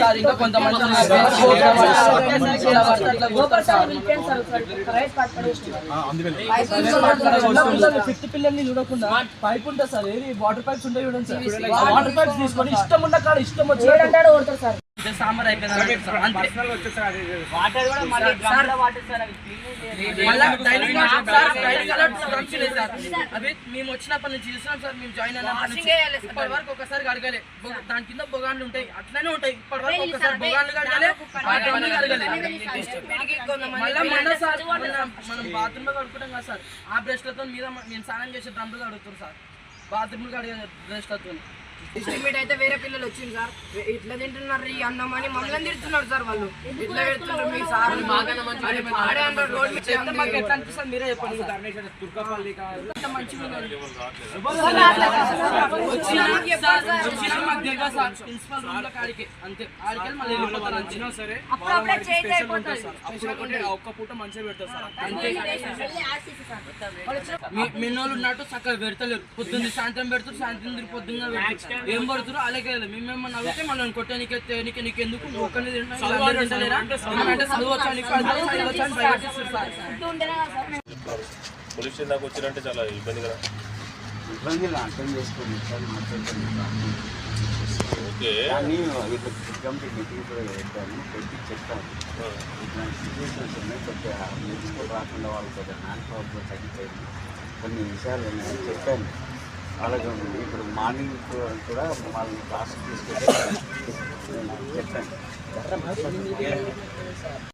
Sir ఇంకా కొంతమంది fifth పిల్లల్ని చూడకుండా పైప్ ఉంటుంది సార్ ఏది వాటర్ పైప్స్ ఉంటాయి చూడండి సార్. వాటర్ పైప్స్ తీసుకొని ఇష్టం ఉన్న కాడ ఇష్టం వచ్చి సార్. సాంబార్ అయిపోయింది అవి మేము వచ్చినప్పటి నుంచి చూస్తున్నాం సార్ మేము జాయిన్ ఇప్పటి వరకు ఒకసారి కడగలే. దాని కింద బొగాన్లు ఉంటాయి. అట్లనే ఉంటాయి. ఇప్పటి వరకు ఒకసారి బొగాన్లు కడగలే. వాటిని కడగలే. మళ్ళీ? మొన్న సార్ మొన్న మనం బాత్రూమ్లో కడుకుంటాం కదా సార్. ఆ బ్రష్లతో మీద మేము స్నానం చేసే డ్రమ్లు కడుగుతారు సార్. బాత్రూమ్ కడిగే బ్రష్లతో ఎస్టిమేట్ అయితే వేరే పిల్లలు వచ్చింది సార్ ఇట్లా తింటున్నారు ఈ అన్నం అని మమ్మల్ని తిడుతున్నారు సార్ వాళ్ళు ఇట్లా పెడుతున్నారు మీ సార్ అని ఆడే అంటారు రోడ్ మీద మాకు ఎట్లా అనిపిస్తుంది మీరే చెప్పండి మంచిగా ఉన్నది. వచ్చినా సార్, వచ్చినా మాకు తెలియదు సార్. ప్రిన్సిపల్ రూమ్లో కాడికి. అంతే. ఆడికి వెళ్ళి మళ్ళీ వెళ్ళిపోతారు అంతే. సరే అప్పుడప్పుడే చేంజ్ అయిపోతుంది అప్పుడు ఒక్క పూట మంచిగా పెడతారు సార్. అంతే. మిన్నోళ్ళు ఉన్నట్టు చక్కగా పెడతలేరు. పొద్దున్న సాయంత్రం పెడతారు సాయంత్రం తిరిగి పొద్దున్న పెడతారు. ఏం పడుతారు అలాగే మేమేమన్నా అడిగితే మనం కొట్టానికి నీకు నీకు ఎందుకు? అంటే నీకు పోలీస్ స్టేషన్ దాకా వచ్చారంటే చాలా ఇబ్బంది కదా ఇబ్బందులు అర్థం చేసుకుని సార్ మాట్లాడుతున్నాను ఓకే. కానీ ఇక్కడ కమిటీ మీటింగ్ కూడా పెట్టాను పెట్టి చెప్తాను ఇట్లాంటి సిచ్యువేషన్స్ ఉన్నాయి కొద్దిగా మెడిసిన్ రాకుండా వాళ్ళు కొద్దిగా నాన్ ప్రాబ్లం తగ్గిపోయింది. కొన్ని విషయాలు నేను చెప్పాను. అలాగే ఇప్పుడు మార్నింగ్ కూడా వాళ్ళని క్లాస్ తీసుకెళ్ళి నేను చెప్పాను.